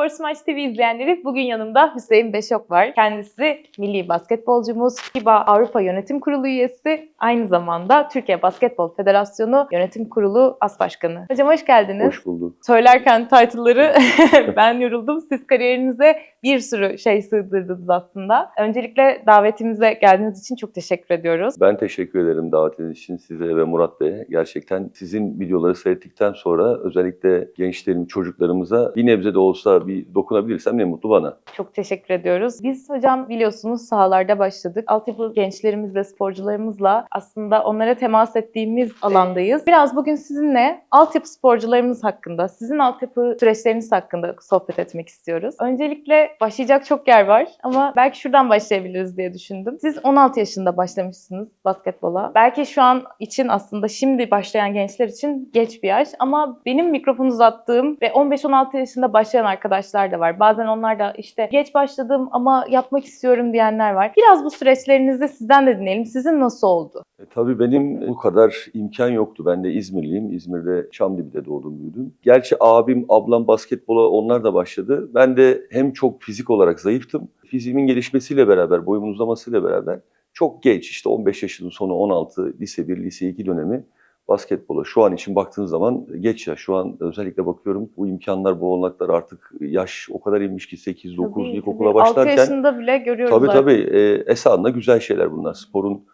Spor Smaç TV izleyenleri bugün yanımda Hüseyin Beşok var. Kendisi milli basketbolcumuz, FIBA Avrupa Yönetim Kurulu üyesi, aynı zamanda Türkiye Basketbol Federasyonu Yönetim Kurulu As Başkanı. Hocam hoş geldiniz. Hoş bulduk. Söylerken title'ları ben yoruldum. Siz kariyerinize bir sürü şey sığdırdınız aslında. Öncelikle davetimize geldiğiniz için çok teşekkür ediyoruz. Ben teşekkür ederim davetiniz için size ve Murat Bey'e. Gerçekten sizin videoları seyrettikten sonra özellikle gençlerim, çocuklarımıza bir nebze de olsa bir dokunabilirsem ne mutlu bana. Çok teşekkür ediyoruz. Biz hocam biliyorsunuz sahalarda başladık. Altyapı gençlerimizle, sporcularımızla aslında onlara temas ettiğimiz alandayız. Biraz bugün sizinle altyapı sporcularımız hakkında, sizin altyapı süreçleriniz hakkında sohbet etmek istiyoruz. Öncelikle başlayacak çok yer var ama belki şuradan başlayabiliriz diye düşündüm. Siz 16 yaşında başlamışsınız basketbola. Belki şu an için aslında şimdi başlayan gençler için geç bir yaş ama benim mikrofon uzattığım ve 15-16 yaşında başlayan arkadaşlar da var. Bazen onlar da işte geç başladım ama yapmak istiyorum diyenler var. Biraz bu süreçlerinizde sizden de dinleyelim. Sizin nasıl oldu? E, tabii benim bu kadar imkan yoktu. Ben de İzmirliyim. İzmir'de Çamlıb'de doğdum büyüdüm. Gerçi abim, ablam basketbola onlar da başladı. Ben de hem çok fizik olarak zayıftım. Fiziğimin gelişmesiyle beraber, boyumun uzamasıyla beraber çok geç işte 15 yaşının sonu 16, lise 1, lise 2 dönemi basketbola şu an için baktığınız zaman geç yaş. Şu an özellikle bakıyorum bu imkanlar, bu olanaklar artık yaş o kadar inmiş ki 8, 9 Tabii, ilkokula tabii. 6 başlarken. yaşında bile görüyoruz Tabii zaten. tabii. E, esasında güzel şeyler bunlar. Sporun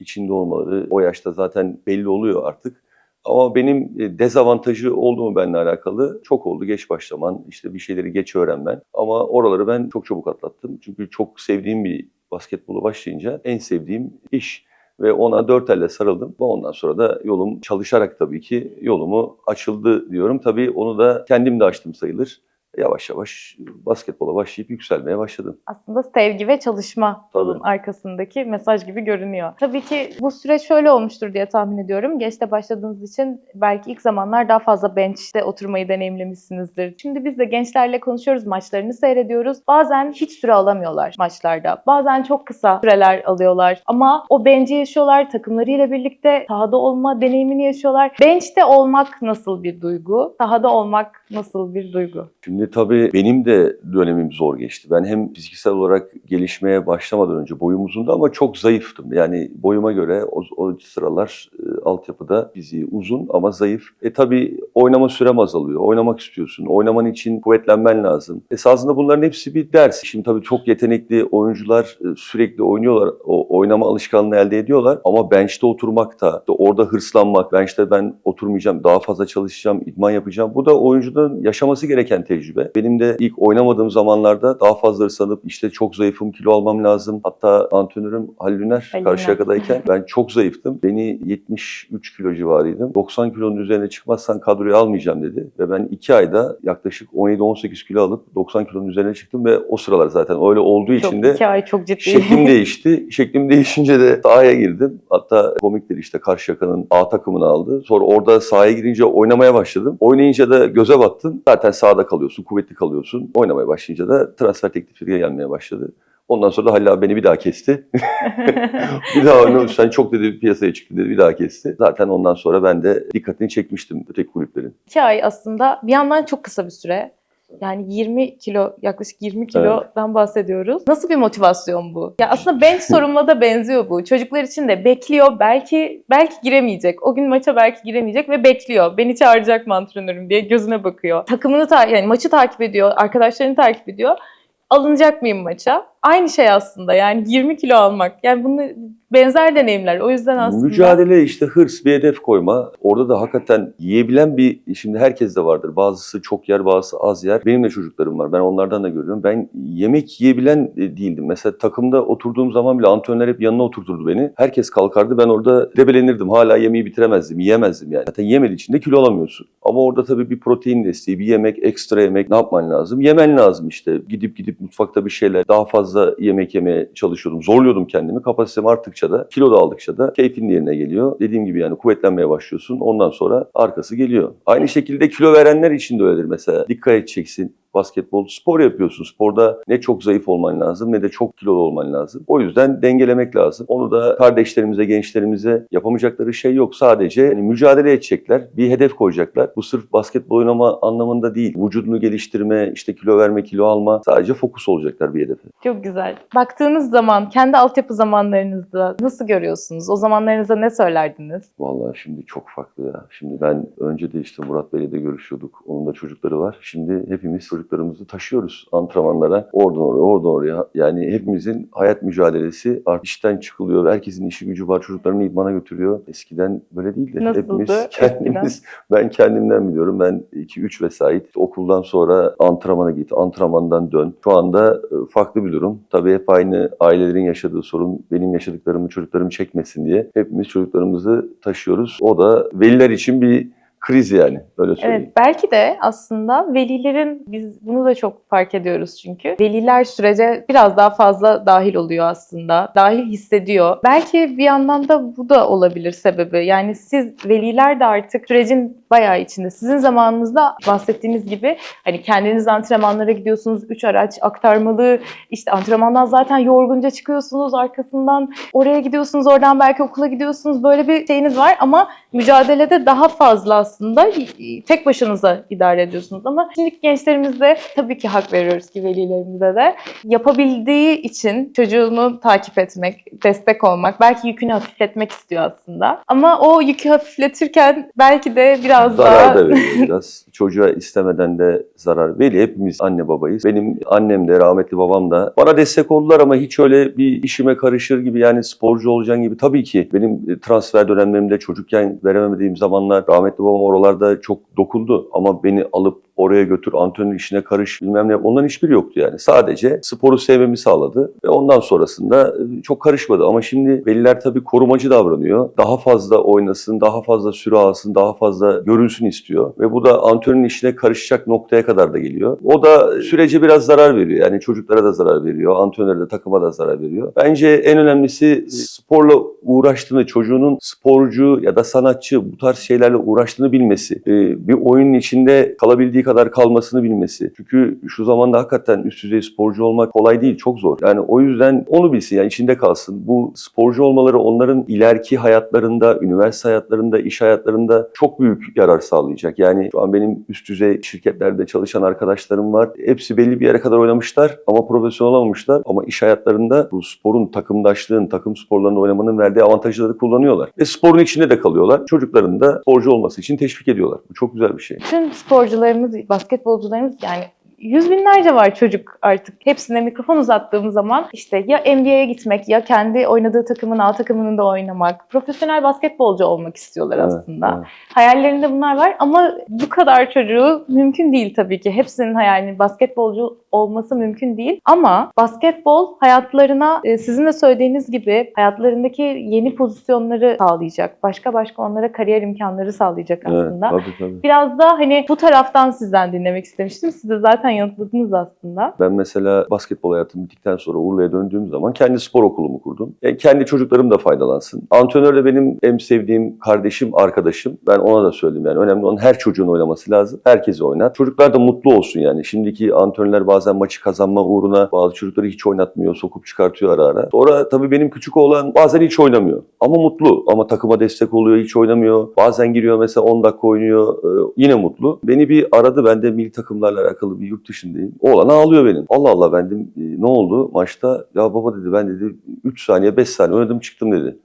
içinde olmaları o yaşta zaten belli oluyor artık. Ama benim e, dezavantajı oldu mu benimle alakalı çok oldu. Geç başlaman, işte bir şeyleri geç öğrenmen. Ama oraları ben çok çabuk atlattım. Çünkü çok sevdiğim bir basketbolu başlayınca en sevdiğim iş. Ve ona dört elle sarıldım. Ve ondan sonra da yolum çalışarak tabii ki yolumu açıldı diyorum. Tabii onu da kendim de açtım sayılır. Yavaş yavaş basketbola başlayıp yükselmeye başladım. aslında sevgi ve çalışma Tabii. arkasındaki mesaj gibi görünüyor. Tabii ki bu süreç şöyle olmuştur diye tahmin ediyorum. Geçte başladığınız için belki ilk zamanlar daha fazla bench'te oturmayı deneyimlemişsinizdir. Şimdi biz de gençlerle konuşuyoruz, maçlarını seyrediyoruz. Bazen hiç süre alamıyorlar maçlarda. Bazen çok kısa süreler alıyorlar. Ama o bench'i yaşıyorlar, takımlarıyla birlikte sahada olma deneyimini yaşıyorlar. Bench'te olmak nasıl bir duygu? Sahada olmak nasıl bir duygu? Şimdi tabii benim de dönemim zor geçti. Ben hem fiziksel olarak gelişmeye başlamadan önce boyum uzundu ama çok zayıftım. Yani boyuma göre o, o sıralar e, altyapıda fiziği uzun ama zayıf. E tabii oynama sürem azalıyor. Oynamak istiyorsun. Oynaman için kuvvetlenmen lazım. Esasında bunların hepsi bir ders. Şimdi tabii çok yetenekli oyuncular e, sürekli oynuyorlar. O oynama alışkanlığı elde ediyorlar. Ama bench'te oturmak da, işte orada hırslanmak, bench'te ben oturmayacağım, daha fazla çalışacağım, idman yapacağım. Bu da oyuncunun yaşaması gereken tecrübe. Benim de ilk oynamadığım zamanlarda daha fazla hırslanıp işte çok zayıfım, kilo almam lazım. Hatta antrenörüm Halil Üner Karşıyaka'dayken ben çok zayıftım. Beni 73 kilo civarıydım. 90 kilonun üzerine çıkmazsan kadroya almayacağım dedi. Ve ben 2 ayda yaklaşık 17-18 kilo alıp 90 kilonun üzerine çıktım ve o sıralar zaten öyle olduğu Çok, için de iki ay çok ciddi. Şeklim değişti. Şeklim değişince de sahaya girdim. Hatta komiktir işte Karşıyaka'nın A takımını aldı. Sonra orada sahaya girince oynamaya başladım. Oynayınca da göze battım. Zaten sahada kalıyorsun, kuvvetli kalıyorsun. Oynamaya başlayınca da transfer teklifleri gelmeye başladı. Ondan sonra da Halil abi beni bir daha kesti. bir daha sen çok dedi piyasaya çıktın dedi bir daha kesti. Zaten ondan sonra ben de dikkatini çekmiştim öteki kulüplerin. İki ay aslında bir yandan çok kısa bir süre. Yani 20 kilo, yaklaşık 20 kilodan bahsediyoruz. Nasıl bir motivasyon bu? Ya aslında bench sorumla da benziyor bu. Çocuklar için de bekliyor. Belki belki giremeyecek. O gün maça belki giremeyecek ve bekliyor. Beni çağıracak mı antrenörüm diye gözüne bakıyor. Takımını ta yani maçı takip ediyor, arkadaşlarını takip ediyor. Alınacak mıyım maça? Aynı şey aslında. Yani 20 kilo almak. Yani bunu benzer deneyimler. O yüzden aslında Mücadele işte hırs bir hedef koyma. Orada da hakikaten yiyebilen bir şimdi herkes de vardır. Bazısı çok yer, bazısı az yer. Benim de çocuklarım var. Ben onlardan da görüyorum. Ben yemek yiyebilen e, değildim. Mesela takımda oturduğum zaman bile antrenörler hep yanına oturturdu beni. Herkes kalkardı. Ben orada debelenirdim. Hala yemeği bitiremezdim. Yiyemezdim yani. Zaten yemediği için de kilo alamıyorsun. Ama orada tabii bir protein desteği, bir yemek, ekstra yemek ne yapman lazım? Yemen lazım işte. Gidip gidip mutfakta bir şeyler daha fazla yemek yemeye çalışıyordum. Zorluyordum kendimi. Kapasitem arttıkça da, kilo da aldıkça da keyfin yerine geliyor. Dediğim gibi yani kuvvetlenmeye başlıyorsun. Ondan sonra arkası geliyor. Aynı şekilde kilo verenler için de öyledir mesela. Dikkat edeceksin. Basketbol. Spor yapıyorsun. Sporda ne çok zayıf olman lazım ne de çok kilolu olman lazım. O yüzden dengelemek lazım. Onu da kardeşlerimize, gençlerimize yapamayacakları şey yok. Sadece hani mücadele edecekler, bir hedef koyacaklar. Bu sırf basketbol oynama anlamında değil. Vücudunu geliştirme, işte kilo verme, kilo alma. Sadece fokus olacaklar bir hedefe. Çok güzel. Baktığınız zaman kendi altyapı zamanlarınızda nasıl görüyorsunuz? O zamanlarınızda ne söylerdiniz? Vallahi şimdi çok farklı ya. Şimdi ben önce de işte Murat Bey'le de görüşüyorduk. Onun da çocukları var. Şimdi hepimiz çocuklarımızı taşıyoruz antrenmanlara. Oradan oraya, oradan oraya. Yani hepimizin hayat mücadelesi artık işten çıkılıyor. Herkesin işi gücü var. Çocuklarını idmana götürüyor. Eskiden böyle değildi. Nasıldı Hepimiz eskiden? kendimiz, ben kendimden biliyorum. Ben 2-3 vesait okuldan sonra antrenmana git, antrenmandan dön. Şu anda e, farklı bir durum. Tabii hep aynı ailelerin yaşadığı sorun benim yaşadıklarımı çocuklarım çekmesin diye hepimiz çocuklarımızı taşıyoruz. O da veliler için bir kriz yani öyle söyleyeyim. Evet, belki de aslında velilerin, biz bunu da çok fark ediyoruz çünkü. Veliler sürece biraz daha fazla dahil oluyor aslında. Dahil hissediyor. Belki bir yandan da bu da olabilir sebebi. Yani siz veliler de artık sürecin bayağı içinde. Sizin zamanınızda bahsettiğiniz gibi hani kendiniz antrenmanlara gidiyorsunuz. Üç araç aktarmalı. işte antrenmandan zaten yorgunca çıkıyorsunuz. Arkasından oraya gidiyorsunuz. Oradan belki okula gidiyorsunuz. Böyle bir şeyiniz var ama mücadelede daha fazla aslında tek başınıza idare ediyorsunuz. Ama şimdiki gençlerimizde tabii ki hak veriyoruz ki velilerimize de. Yapabildiği için çocuğunu takip etmek, destek olmak, belki yükünü hafifletmek istiyor aslında. Ama o yükü hafifletirken belki de biraz Zarar daha... da veriyor biraz. Çocuğa istemeden de zarar. Veli hepimiz anne babayız. Benim annem de rahmetli babam da bana destek oldular ama hiç öyle bir işime karışır gibi yani sporcu olacaksın gibi. Tabii ki benim transfer dönemlerimde çocukken veremediğim zamanlar rahmetli babam oralarda çok dokundu. Ama beni alıp oraya götür, antrenör işine karış bilmem ne. Onların hiçbiri yoktu yani. Sadece sporu sevmemi sağladı ve ondan sonrasında e, çok karışmadı. Ama şimdi veliler tabii korumacı davranıyor. Daha fazla oynasın, daha fazla süre alsın, daha fazla görünsün istiyor. Ve bu da antrenörün işine karışacak noktaya kadar da geliyor. O da sürece biraz zarar veriyor. Yani çocuklara da zarar veriyor, antrenöre de takıma da zarar veriyor. Bence en önemlisi sporla uğraştığını, çocuğunun sporcu ya da sanatçı bu tarz şeylerle uğraştığını bilmesi. Ee, Bir oyunun içinde kalabildiği kadar kalmasını bilmesi. Çünkü şu zamanda hakikaten üst düzey sporcu olmak kolay değil, çok zor. Yani o yüzden onu bilsin, yani içinde kalsın. Bu sporcu olmaları onların ileriki hayatlarında, üniversite hayatlarında, iş hayatlarında çok büyük yarar sağlayacak. Yani şu an benim üst düzey şirketlerde çalışan arkadaşlarım var. Hepsi belli bir yere kadar oynamışlar ama profesyonel olamamışlar. Ama iş hayatlarında bu sporun, takımdaşlığın, takım sporlarında oynamanın verdiği avantajları kullanıyorlar. Ve sporun içinde de kalıyorlar. Çocukların da sporcu olması için teşvik ediyorlar. Bu çok güzel bir şey. Bütün sporcularımız, basketbolcularımız yani yüz binlerce var çocuk artık. Hepsine mikrofon uzattığım zaman işte ya NBA'ye gitmek ya kendi oynadığı takımın A takımının da oynamak. Profesyonel basketbolcu olmak istiyorlar Evet, aslında. evet. Hayallerinde bunlar var ama bu kadar çocuğu mümkün değil tabii ki. Hepsinin hayalinin basketbolcu olması mümkün değil. Ama basketbol hayatlarına e, sizin de söylediğiniz gibi hayatlarındaki yeni pozisyonları sağlayacak. Başka başka onlara kariyer imkanları sağlayacak Evet, aslında. tabii tabii. Biraz da hani bu taraftan sizden dinlemek istemiştim. Siz de zaten yanıtladınız aslında. Ben mesela basketbol hayatım bittikten sonra Urla'ya döndüğüm zaman kendi spor okulumu kurdum. E, kendi çocuklarım da faydalansın. Antrenör de benim en sevdiğim kardeşim, arkadaşım. Ben ona da söyledim yani önemli olan her çocuğun oynaması lazım. Herkesi oynat. Çocuklar da mutlu olsun yani. Şimdiki antrenörler bazen maçı kazanma uğruna bazı çocukları hiç oynatmıyor, sokup çıkartıyor ara ara. Sonra tabii benim küçük oğlan bazen hiç oynamıyor. Ama mutlu. Ama takıma destek oluyor, hiç oynamıyor. Bazen giriyor mesela 10 dakika oynuyor. e, yine mutlu. Beni bir aradı. Ben de milli takımlarla alakalı bir yurt dışındayım. Oğlan ağlıyor benim. Allah Allah ben dedim "E, ne oldu maçta? Ya baba dedi ben dedi 3 saniye 5 saniye oynadım çıktım dedi.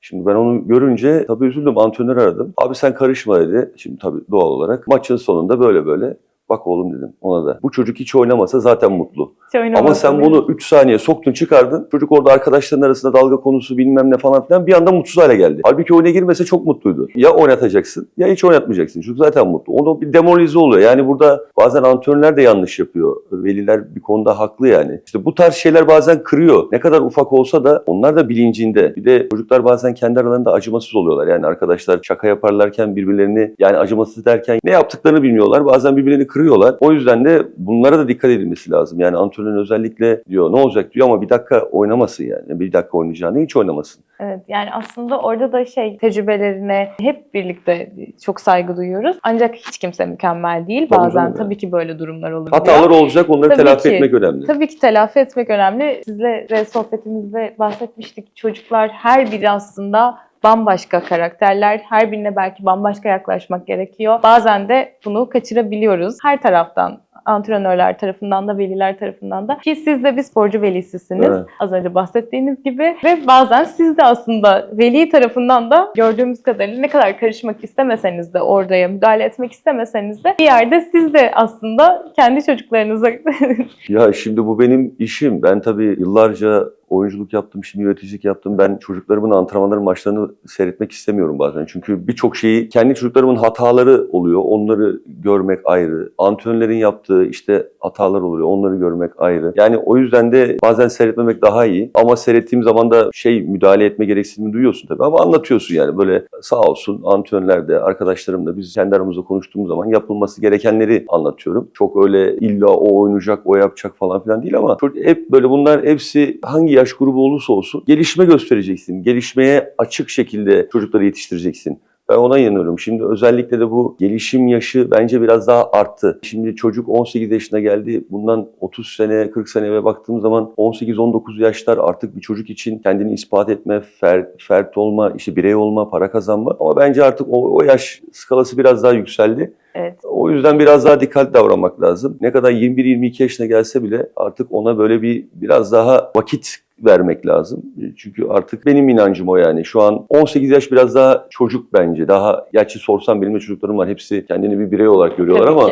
Şimdi ben onu görünce tabii üzüldüm. Antrenör aradım. Abi sen karışma dedi. Şimdi tabii doğal olarak. Maçın sonunda böyle böyle. Bak oğlum dedim ona da. Bu çocuk hiç oynamasa zaten mutlu. Hiç Ama sen bunu 3 saniye soktun çıkardın. Çocuk orada arkadaşların arasında dalga konusu bilmem ne falan filan bir anda mutsuz hale geldi. Halbuki oyuna girmese çok mutluydu. Ya oynatacaksın ya hiç oynatmayacaksın. Çocuk zaten mutlu. Onu bir demoralize oluyor. Yani burada bazen antrenörler de yanlış yapıyor. Veliler bir konuda haklı yani. İşte bu tarz şeyler bazen kırıyor. Ne kadar ufak olsa da onlar da bilincinde. Bir de çocuklar bazen kendi aralarında acımasız oluyorlar. Yani arkadaşlar şaka yaparlarken birbirlerini yani acımasız derken ne yaptıklarını bilmiyorlar. Bazen birbirlerini kırıyorlar kırıyorlar. O yüzden de bunlara da dikkat edilmesi lazım. Yani antrenörün özellikle diyor ne olacak diyor ama bir dakika oynamasın yani. Bir dakika oynayacağını hiç oynamasın. Evet yani aslında orada da şey tecrübelerine hep birlikte çok saygı duyuyoruz. Ancak hiç kimse mükemmel değil. Tabii Bazen canım tabii ki böyle durumlar olur. Hatalar olacak onları Tabii telafi ki. etmek önemli. Tabii ki telafi etmek önemli. Sizle sohbetimizde bahsetmiştik. Çocuklar her biri aslında bambaşka karakterler. Her birine belki bambaşka yaklaşmak gerekiyor. Bazen de bunu kaçırabiliyoruz. Her taraftan antrenörler tarafından da veliler tarafından da ki siz de bir sporcu velisisiniz. Evet. Az önce bahsettiğiniz gibi ve bazen siz de aslında veli tarafından da gördüğümüz kadarıyla ne kadar karışmak istemeseniz de oraya müdahale etmek istemeseniz de bir yerde siz de aslında kendi çocuklarınıza Ya şimdi bu benim işim. Ben tabii yıllarca oyunculuk yaptım, şimdi yöneticilik yaptım. Ben çocuklarımın antrenmanların maçlarını seyretmek istemiyorum bazen. Çünkü birçok şeyi kendi çocuklarımın hataları oluyor. Onları görmek ayrı. Antrenörlerin yaptığı işte hatalar oluyor. Onları görmek ayrı. Yani o yüzden de bazen seyretmemek daha iyi. Ama seyrettiğim zaman da şey müdahale etme gereksinimi duyuyorsun tabii. Ama anlatıyorsun yani böyle sağ olsun antrenörler de arkadaşlarım da biz kendi aramızda konuştuğumuz zaman yapılması gerekenleri anlatıyorum. Çok öyle illa o oynayacak, o yapacak falan filan değil ama hep böyle bunlar hepsi hangi yaş grubu olursa olsun gelişme göstereceksin. Gelişmeye açık şekilde çocukları yetiştireceksin. Ben ona inanıyorum. Şimdi özellikle de bu gelişim yaşı bence biraz daha arttı. Şimdi çocuk 18 yaşına geldi. Bundan 30 sene, 40 sene eve baktığım zaman 18-19 yaşlar artık bir çocuk için kendini ispat etme, fer, fert olma, işte birey olma, para kazanma. Ama bence artık o, o yaş skalası biraz daha yükseldi. evet O yüzden biraz daha dikkatli davranmak lazım. Ne kadar 21-22 yaşına gelse bile artık ona böyle bir biraz daha vakit vermek lazım. Çünkü artık benim inancım o yani. Şu an 18 yaş biraz daha çocuk bence. Daha gerçi sorsam benim de çocuklarım var. Hepsi kendini bir birey olarak görüyorlar tabii ama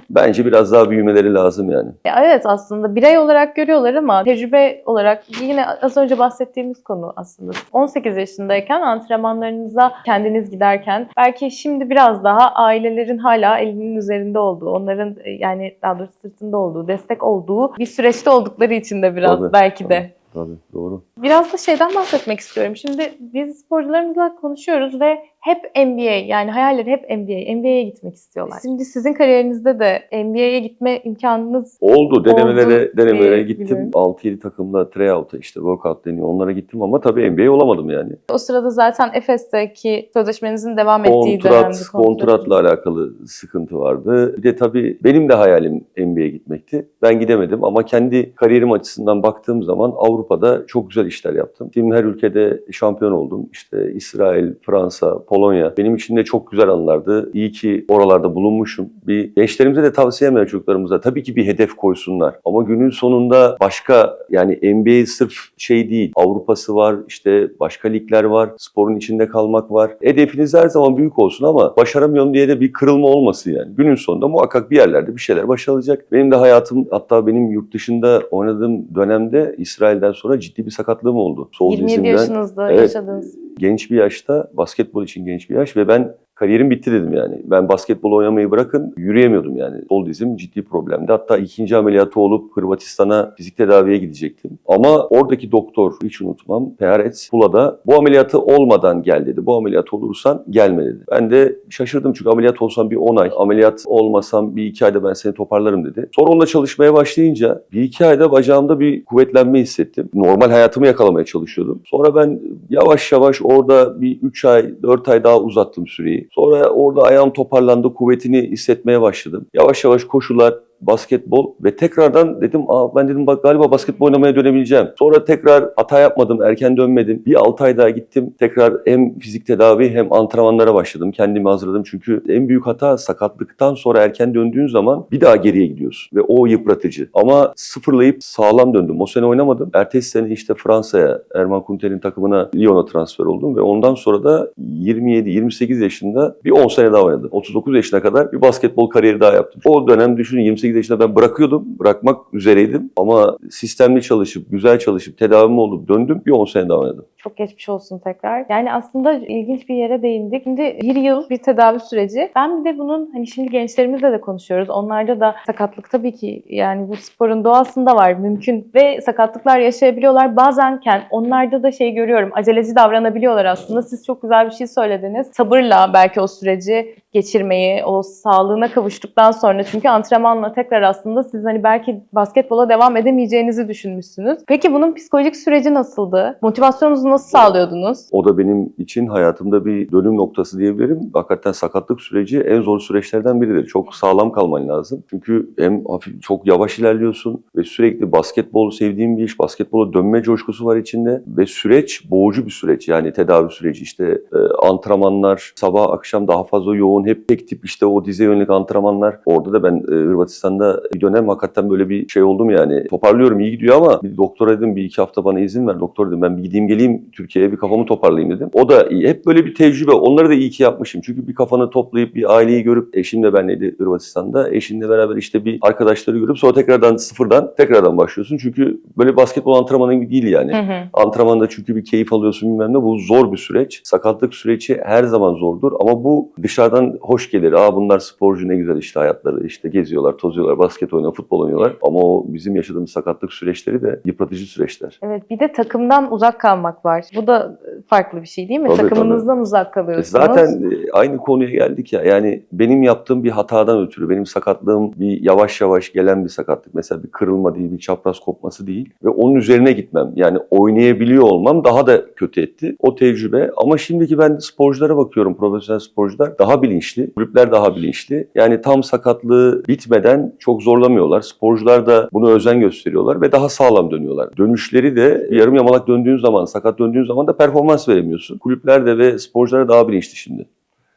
bence biraz daha büyümeleri lazım yani. Ya Evet aslında birey olarak görüyorlar ama tecrübe olarak yine az önce bahsettiğimiz konu aslında. 18 yaşındayken antrenmanlarınıza kendiniz giderken belki şimdi biraz daha ailelerin hala elinin üzerinde olduğu, onların e, yani daha doğrusu sırtında olduğu, destek olduğu bir süreçte oldukları için de biraz Tabii, belki de. Tabii doğru. Biraz da şeyden bahsetmek istiyorum. Şimdi biz sporcularımızla konuşuyoruz ve hep NBA yani hayalleri hep NBA, NBA'ye gitmek istiyorlar. Şimdi sizin kariyerinizde de NBA'ye gitme imkanınız Oldu. Denemelere, Oldu denemelere gittim. biliyorum. 6-7 takımla tryout'a işte workout deniyor. Onlara gittim ama tabii NBA olamadım yani. O sırada zaten Efes'teki sözleşmenizin devam ettiği Kontrat, dönemdi. kontratla alakalı sıkıntı vardı. Bir de tabii benim de hayalim NBA'ye gitmekti. Ben gidemedim ama kendi kariyerim açısından baktığım zaman Avrupa'da çok güzel işler yaptım. Şimdi her ülkede şampiyon oldum. İşte İsrail, Fransa, Polonya. Benim için de çok güzel anlardı. İyi ki oralarda bulunmuşum. Bir gençlerimize de tavsiye ederim çocuklarımıza. Tabii ki bir hedef koysunlar. Ama günün sonunda başka yani NBA sırf şey değil. Avrupa'sı var, işte başka ligler var, sporun içinde kalmak var. Hedefiniz her zaman büyük olsun ama başaramıyorum diye de bir kırılma olmasın yani. Günün sonunda muhakkak bir yerlerde bir şeyler başarılacak. Benim de hayatım hatta benim yurt dışında oynadığım dönemde İsrail'den sonra ciddi bir sakatlığım oldu. Sol 27 dizimden yaşınızda Evet. yaşadığınız. genç bir yaşta basketbol için genç bir yaş ve ben kariyerim bitti dedim yani. Ben basketbol oynamayı bırakın yürüyemiyordum yani. Sol dizim ciddi problemdi. Hatta ikinci ameliyatı olup Hırvatistan'a fizik tedaviye gidecektim. Ama oradaki doktor hiç unutmam. Peharet Pula'da bu ameliyatı olmadan gel dedi. Bu ameliyat olursan gelme dedi. Ben de şaşırdım çünkü ameliyat olsam bir 10 ay. Ameliyat olmasam bir iki ayda ben seni toparlarım dedi. Sonra onunla çalışmaya başlayınca bir iki ayda bacağımda bir kuvvetlenme hissettim. Normal hayatımı yakalamaya çalışıyordum. Sonra ben yavaş yavaş orada bir 3 ay, 4 ay daha uzattım süreyi. Sonra orada ayağım toparlandı, kuvvetini hissetmeye başladım. Yavaş yavaş koşular, basketbol ve tekrardan dedim Aa, ben dedim bak galiba basketbol oynamaya dönebileceğim. Sonra tekrar hata yapmadım, erken dönmedim. Bir 6 ay daha gittim. Tekrar hem fizik tedavi hem antrenmanlara başladım. Kendimi hazırladım çünkü en büyük hata sakatlıktan sonra erken döndüğün zaman bir daha geriye gidiyorsun ve o yıpratıcı. Ama sıfırlayıp sağlam döndüm. O sene oynamadım. Ertesi sene işte Fransa'ya, Erman Kunter'in takımına Lyon'a transfer oldum ve ondan sonra da 27-28 yaşında bir 10 sene daha oynadım. 39 yaşına kadar bir basketbol kariyeri daha yaptım. O dönem düşünün 28 yaşında ben bırakıyordum. Bırakmak üzereydim ama sistemli çalışıp, güzel çalışıp, tedavim olup döndüm. Bir 10 sene daha oynadım. Çok geçmiş olsun tekrar. Yani aslında ilginç bir yere değindik. Şimdi bir yıl bir tedavi süreci. Ben bir de bunun hani şimdi gençlerimizle de konuşuyoruz. Onlarda da sakatlık tabii ki yani bu sporun doğasında var mümkün ve sakatlıklar yaşayabiliyorlar. Bazenken onlarda da şey görüyorum aceleci davranabiliyorlar aslında. Siz çok güzel bir şey söylediniz. Sabırla belki o süreci geçirmeyi, o sağlığına kavuştuktan sonra çünkü antrenmanla tekrar aslında siz hani belki basketbola devam edemeyeceğinizi düşünmüşsünüz. Peki bunun psikolojik süreci nasıldı? Motivasyonunuzu nasıl sağlıyordunuz? O da benim için hayatımda bir dönüm noktası diyebilirim. Hakikaten sakatlık süreci en zor süreçlerden biridir. Çok sağlam kalman lazım. Çünkü hem hafif, çok yavaş ilerliyorsun ve sürekli basketbol sevdiğim bir iş. Basketbola dönme coşkusu var içinde ve süreç boğucu bir süreç. Yani tedavi süreci işte e, antrenmanlar sabah akşam daha fazla yoğun. Hep tek tip işte o dize yönelik antrenmanlar. Orada da ben e, Hırvatistan'da bir dönem hakikaten böyle bir şey oldum yani. Toparlıyorum iyi gidiyor ama bir doktora dedim bir iki hafta bana izin ver. Doktor dedim ben bir gideyim geleyim Türkiye'ye bir kafamı toparlayayım dedim. O da iyi. Hep böyle bir tecrübe. Onları da iyi ki yapmışım. Çünkü bir kafanı toplayıp bir aileyi görüp eşimle benleydi Hırvatistan'da. Eşimle beraber işte bir arkadaşları görüp sonra tekrardan sıfırdan tekrardan başlıyorsun. Çünkü böyle basketbol antrenmanı gibi değil yani. Hı hı. Antrenmanda çünkü bir keyif alıyorsun bilmem ne. Bu zor bir süreç. Sakatlık süreci her zaman zordur ama bu dışarıdan hoş gelir. Aa bunlar sporcu ne güzel işte hayatları. işte geziyorlar, tozuyorlar, basket oynuyorlar, futbol oynuyorlar. Ama o bizim yaşadığımız sakatlık süreçleri de yıpratıcı süreçler. Evet bir de takımdan uzak kalmak var. Bu da farklı bir şey değil mi? Tabii, Takımınızdan uzak E kalıyorsunuz. Zaten e, aynı konuya geldik ya. Yani benim yaptığım bir hatadan ötürü, benim sakatlığım bir yavaş yavaş gelen bir sakatlık. Mesela bir kırılma değil, bir çapraz kopması değil. Ve onun üzerine gitmem. Yani oynayabiliyor olmam daha da kötü etti. O tecrübe. Ama şimdiki ben sporculara bakıyorum. Profesyonel sporcular daha bilinçli. Kulüpler daha bilinçli. Yani tam sakatlığı bitmeden çok zorlamıyorlar. Sporcular da bunu özen gösteriyorlar ve daha sağlam dönüyorlar. Dönüşleri de yarım yamalak döndüğün zaman, sakat döndüğün zaman da performans veremiyorsun. Kulüpler de ve sporcular daha bilinçli şimdi.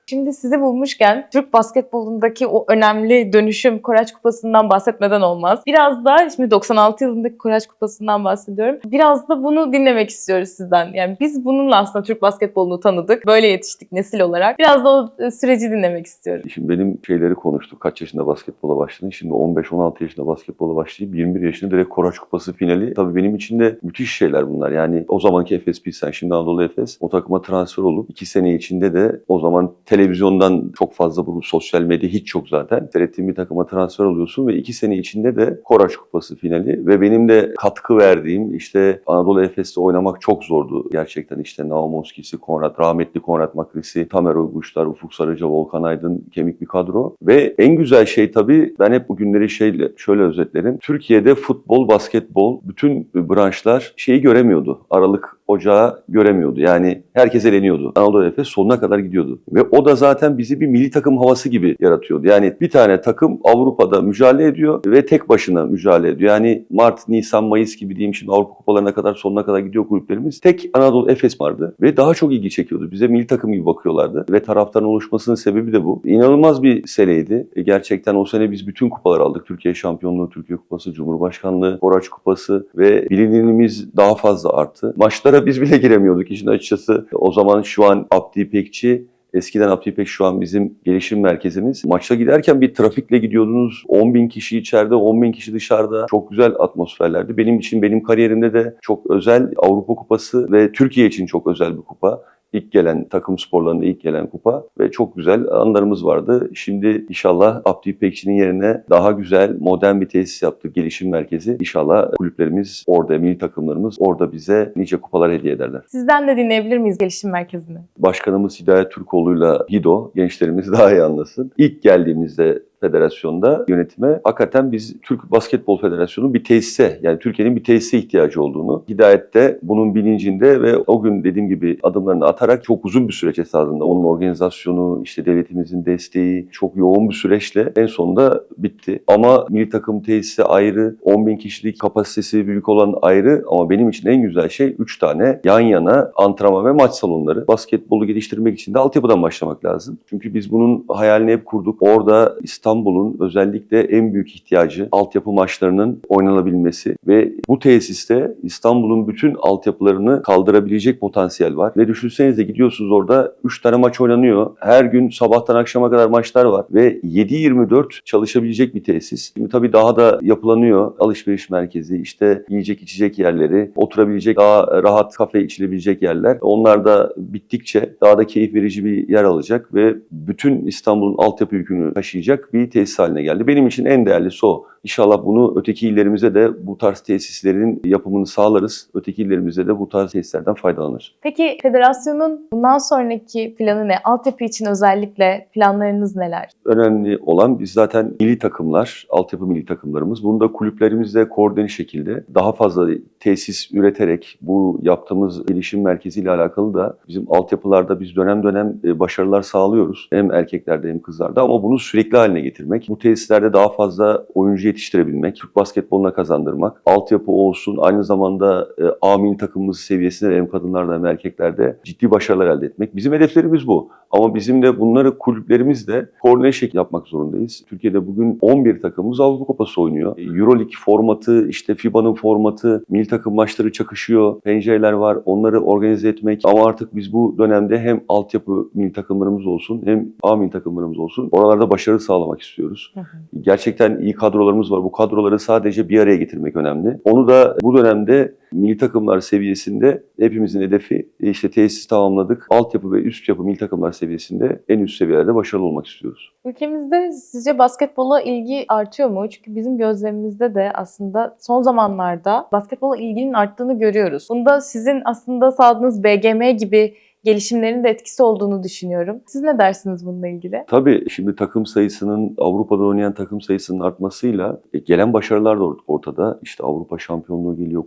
Şimdi sizi bulmuşken Türk basketbolundaki o önemli dönüşüm Koraç Kupası'ndan bahsetmeden olmaz. Biraz da şimdi 96 yılındaki Koraç Kupası'ndan bahsediyorum. Biraz da bunu dinlemek istiyoruz sizden. Yani biz bununla aslında Türk basketbolunu tanıdık. Böyle yetiştik nesil olarak. Biraz da o e, süreci dinlemek istiyorum. Şimdi benim şeyleri konuştuk. Kaç yaşında basketbola başladın? Şimdi 15-16 yaşında basketbola başlayıp 21 yaşında direkt Koraç Kupası finali. Tabii benim için de müthiş şeyler bunlar. Yani o zamanki Efes Pilsen, şimdi Anadolu Efes o takıma transfer olup 2 sene içinde de o zaman televizyondan çok fazla bu sosyal medya hiç yok zaten. Seyrettiğin bir takıma transfer oluyorsun ve 2 sene içinde de Koraç Kupası finali ve benim de katkı verdiğim işte Anadolu Efes'te oynamak çok zordu. Gerçekten işte Naumoski'si, Konrad, rahmetli Konrad Makrisi, Tamer Uyguşlar, Ufuk Sarıca, Volkan Aydın kemik bir kadro. Ve en güzel şey tabii ben hep bu günleri şeyle şöyle özetlerim. Türkiye'de futbol, basketbol bütün branşlar şeyi göremiyordu. Aralık ocağı göremiyordu. Yani herkes eleniyordu. Anadolu Efes sonuna kadar gidiyordu. Ve o da zaten bizi bir milli takım havası gibi yaratıyordu. Yani bir tane takım Avrupa'da mücadele ediyor ve tek başına mücadele ediyor. Yani Mart, Nisan, Mayıs gibi diyeyim şimdi Avrupa kupalarına kadar sonuna kadar gidiyor kulüplerimiz. Tek Anadolu Efes vardı ve daha çok ilgi çekiyordu. Bize milli takım gibi bakıyorlardı ve taraftarın oluşmasının sebebi de bu. İnanılmaz bir seneydi. E, Gerçekten o sene biz bütün kupalar aldık. Türkiye Şampiyonluğu, Türkiye Kupası, Cumhurbaşkanlığı, Koraç Kupası ve bilinirliğimiz daha fazla arttı. Maçlara biz bile giremiyorduk işin açıkçası. O zaman şu an Abdi İpekçi Eskiden Abdi İpek şu an bizim gelişim merkezimiz. Maçta giderken bir trafikle gidiyordunuz. 10 bin kişi içeride, 10 bin kişi dışarıda. Çok güzel atmosferlerdi. Benim için, benim kariyerimde de çok özel Avrupa Kupası ve Türkiye için çok özel bir kupa. İlk gelen takım sporlarında ilk gelen kupa ve çok güzel anlarımız vardı. Şimdi inşallah Abdi İpekçi'nin yerine daha güzel, modern bir tesis yaptık, gelişim merkezi. İnşallah kulüplerimiz orada, milli takımlarımız orada bize nice kupalar hediye ederler. Sizden de dinleyebilir miyiz gelişim merkezini? Başkanımız Hidayet Türkoğlu'yla Hido, gençlerimiz daha iyi anlasın. İlk geldiğimizde federasyonda yönetime hakikaten biz Türk Basketbol Federasyonu bir tesise yani Türkiye'nin bir tesise ihtiyacı olduğunu Hidayet de bunun bilincinde ve o gün dediğim gibi adımlarını atarak çok uzun bir süreç esasında onun organizasyonu işte devletimizin desteği çok yoğun bir süreçle en sonunda bitti. Ama milli takım tesisi ayrı 10 bin kişilik kapasitesi büyük olan ayrı ama benim için en güzel şey 3 tane yan yana antrenman ve maç salonları. Basketbolu geliştirmek için de altyapıdan başlamak lazım. Çünkü biz bunun hayalini hep kurduk. Orada İstanbul'un özellikle en büyük ihtiyacı altyapı maçlarının oynanabilmesi ve bu tesiste İstanbul'un bütün altyapılarını kaldırabilecek potansiyel var. Ve düşünsenize gidiyorsunuz orada 3 tane maç oynanıyor. Her gün sabahtan akşama kadar maçlar var ve 7-24 çalışabilecek bir tesis. Şimdi tabii daha da yapılanıyor. Alışveriş merkezi, işte yiyecek içecek yerleri, oturabilecek daha rahat kafe içilebilecek yerler. Onlar da bittikçe daha da keyif verici bir yer alacak ve bütün İstanbul'un altyapı yükünü taşıyacak bir tesis haline geldi. Benim için en değerlisi o. İnşallah bunu öteki illerimize de bu tarz tesislerin yapımını sağlarız. Öteki illerimizde de bu tarz tesislerden faydalanır. Peki federasyonun bundan sonraki planı ne? Altyapı için özellikle planlarınız neler? Önemli olan biz zaten milli takımlar, altyapı milli takımlarımız. Bunu da kulüplerimizle koordine şekilde daha fazla tesis üreterek bu yaptığımız gelişim merkeziyle alakalı da bizim altyapılarda biz dönem dönem e, başarılar sağlıyoruz. Hem erkeklerde hem kızlarda ama bunu sürekli haline getirmek. Bu tesislerde daha fazla oyuncu yetiştirebilmek, Türk basketboluna kazandırmak, altyapı olsun aynı zamanda e, A milli takımımız seviyesinde hem kadınlarda hem erkeklerde ciddi başarılar elde etmek. Bizim hedeflerimiz bu. Ama bizim de bunları kulüplerimizle koordine şekli yapmak zorundayız. Türkiye'de bugün 11 takımımız Avrupa Kupası oynuyor. E, Euroleague formatı, işte FIBA'nın formatı, milli takım maçları çakışıyor, pencereler var. Onları organize etmek. Ama artık biz bu dönemde hem altyapı milli takımlarımız olsun hem A milli takımlarımız olsun. Oralarda başarı sağlamak istiyoruz. Gerçekten iyi kadrolarımız var. Bu kadroları sadece bir araya getirmek önemli. Onu da bu dönemde milli takımlar seviyesinde hepimizin hedefi e, işte tesis tamamladık. Altyapı ve üst yapı milli takımlar seviyesinde en üst seviyelerde başarılı olmak istiyoruz. Ülkemizde sizce basketbola ilgi artıyor mu? Çünkü bizim gözlemimizde de aslında son zamanlarda basketbola ilginin arttığını görüyoruz. Bunda sizin aslında sağladığınız BGM gibi gelişimlerin de etkisi olduğunu düşünüyorum. Siz ne dersiniz bununla ilgili? Tabii şimdi takım sayısının Avrupa'da oynayan takım sayısının artmasıyla e, gelen başarılar da or- ortada. İşte Avrupa şampiyonluğu geliyor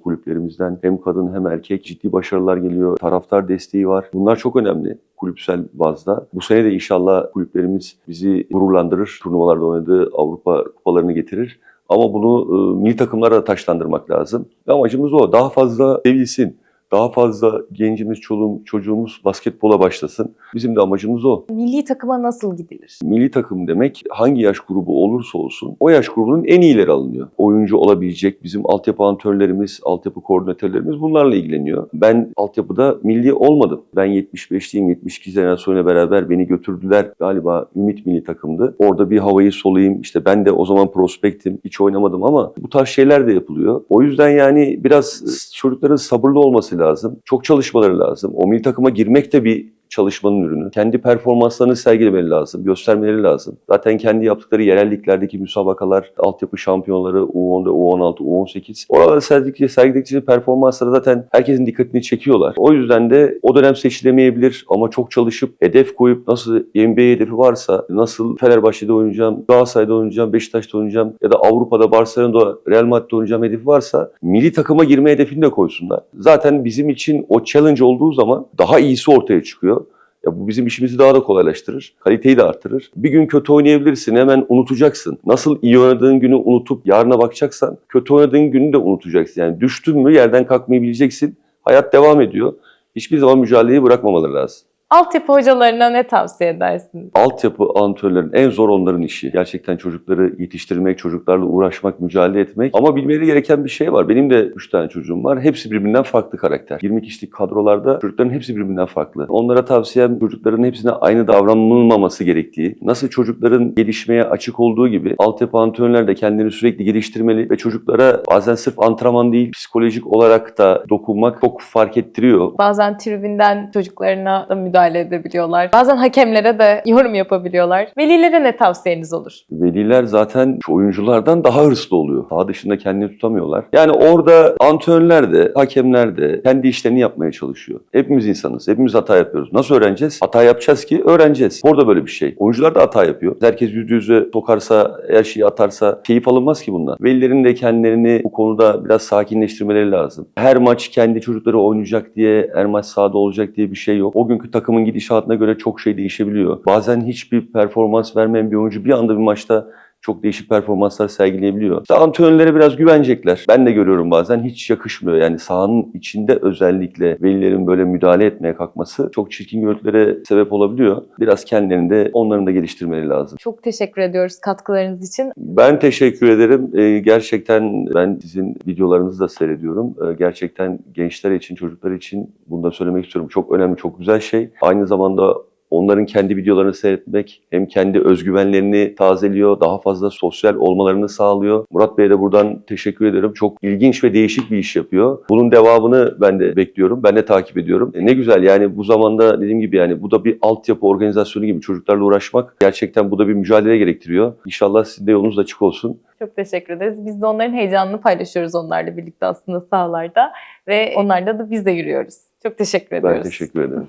kulüplerimizden. Hem kadın hem erkek ciddi başarılar geliyor. Taraftar desteği var. Bunlar çok önemli kulüpsel bazda. Bu sene de inşallah kulüplerimiz bizi gururlandırır. Turnuvalarda oynadığı Avrupa kupalarını getirir. Ama bunu e, milli takımlara taşlandırmak lazım. Amacımız o. Daha fazla sevilsin. Daha fazla gencimiz, çoluğum, çocuğumuz basketbola başlasın. Bizim de amacımız o. Milli takıma nasıl gidilir? Milli takım demek hangi yaş grubu olursa olsun o yaş grubunun en iyileri alınıyor. Oyuncu olabilecek bizim altyapı antrenörlerimiz, altyapı koordinatörlerimiz bunlarla ilgileniyor. Ben altyapıda milli olmadım. Ben 75'liyim, 72 jenerasyonla beraber beni götürdüler. Galiba Ümit milli takımdı. Orada bir havayı solayım. İşte ben de o zaman prospektim. Hiç oynamadım ama bu tarz şeyler de yapılıyor. O yüzden yani biraz çocukların sabırlı olması lazım. Çok çalışmaları lazım. O milli takıma girmek de bir çalışmanın ürünü. Kendi performanslarını sergilemeleri lazım, göstermeleri lazım. Zaten kendi yaptıkları yerelliklerdeki müsabakalar, altyapı şampiyonları, U10'da, U16, U18. Oralarda sergiledikleri, sergiledikleri performansları zaten herkesin dikkatini çekiyorlar. O yüzden de o dönem seçilemeyebilir ama çok çalışıp hedef koyup nasıl NBA hedefi varsa, nasıl Fenerbahçe'de oynayacağım, Galatasaray'da oynayacağım, Beşiktaş'ta oynayacağım ya da Avrupa'da, Barcelona'da, Real Madrid'de oynayacağım hedefi varsa milli takıma girme hedefini de koysunlar. Zaten bizim için o challenge olduğu zaman daha iyisi ortaya çıkıyor. Ya bu bizim işimizi daha da kolaylaştırır. Kaliteyi de artırır. Bir gün kötü oynayabilirsin. Hemen unutacaksın. Nasıl iyi oynadığın günü unutup yarına bakacaksan kötü oynadığın günü de unutacaksın. Yani düştün mü yerden kalkmayı bileceksin. Hayat devam ediyor. Hiçbir zaman mücadeleyi bırakmamaları lazım. Altyapı hocalarına ne tavsiye edersiniz? Altyapı antrenörlerin en zor onların işi. Gerçekten çocukları yetiştirmek, çocuklarla uğraşmak, mücadele etmek. Ama bilmeleri gereken bir şey var. Benim de 3 tane çocuğum var. Hepsi birbirinden farklı karakter. 20 kişilik kadrolarda çocukların hepsi birbirinden farklı. Onlara tavsiyem çocukların hepsine aynı davranılmaması gerektiği. Nasıl çocukların gelişmeye açık olduğu gibi altyapı antrenörler de kendini sürekli geliştirmeli ve çocuklara bazen sırf antrenman değil psikolojik olarak da dokunmak çok fark ettiriyor. Bazen tribünden çocuklarına da müdahale edebiliyorlar. Bazen hakemlere de yorum yapabiliyorlar. Velilere ne tavsiyeniz olur? Veliler zaten oyunculardan daha hırslı oluyor. Daha dışında kendini tutamıyorlar. Yani orada antrenörler de, hakemler de kendi işlerini yapmaya çalışıyor. Hepimiz insanız. Hepimiz hata yapıyoruz. Nasıl öğreneceğiz? Hata yapacağız ki öğreneceğiz. Orada böyle bir şey. Oyuncular da hata yapıyor. Herkes yüzde yüze sokarsa, her şeyi atarsa keyif alınmaz ki bundan. Velilerin de kendilerini bu konuda biraz sakinleştirmeleri lazım. Her maç kendi çocukları oynayacak diye, her maç sahada olacak diye bir şey yok. O günkü takımın gidişatına göre çok şey değişebiliyor. Bazen hiçbir performans vermeyen bir oyuncu bir anda bir maçta çok değişik performanslar sergileyebiliyor. İşte antrenörlere biraz güvenecekler. Ben de görüyorum bazen hiç yakışmıyor. Yani sahanın içinde özellikle velilerin böyle müdahale etmeye kalkması çok çirkin görüntülere sebep olabiliyor. Biraz kendilerini de onların da geliştirmeleri lazım. Çok teşekkür ediyoruz katkılarınız için. Ben teşekkür ederim. Ee, gerçekten ben sizin videolarınızı da seyrediyorum. Ee, gerçekten gençler için, çocuklar için bunu da söylemek istiyorum. Çok önemli, çok güzel şey. Aynı zamanda onların kendi videolarını seyretmek hem kendi özgüvenlerini tazeliyor, daha fazla sosyal olmalarını sağlıyor. Murat Bey'e de buradan teşekkür ederim. Çok ilginç ve değişik bir iş yapıyor. Bunun devamını ben de bekliyorum. Ben de takip ediyorum. E, ne güzel yani bu zamanda dediğim gibi yani bu da bir altyapı organizasyonu gibi çocuklarla uğraşmak gerçekten bu da bir mücadele gerektiriyor. İnşallah sizin de yolunuz açık olsun. Çok teşekkür ederiz. Biz de onların heyecanını paylaşıyoruz onlarla birlikte aslında sahalarda ve onlarla da biz de yürüyoruz. Çok teşekkür ediyoruz. Ben teşekkür ederim.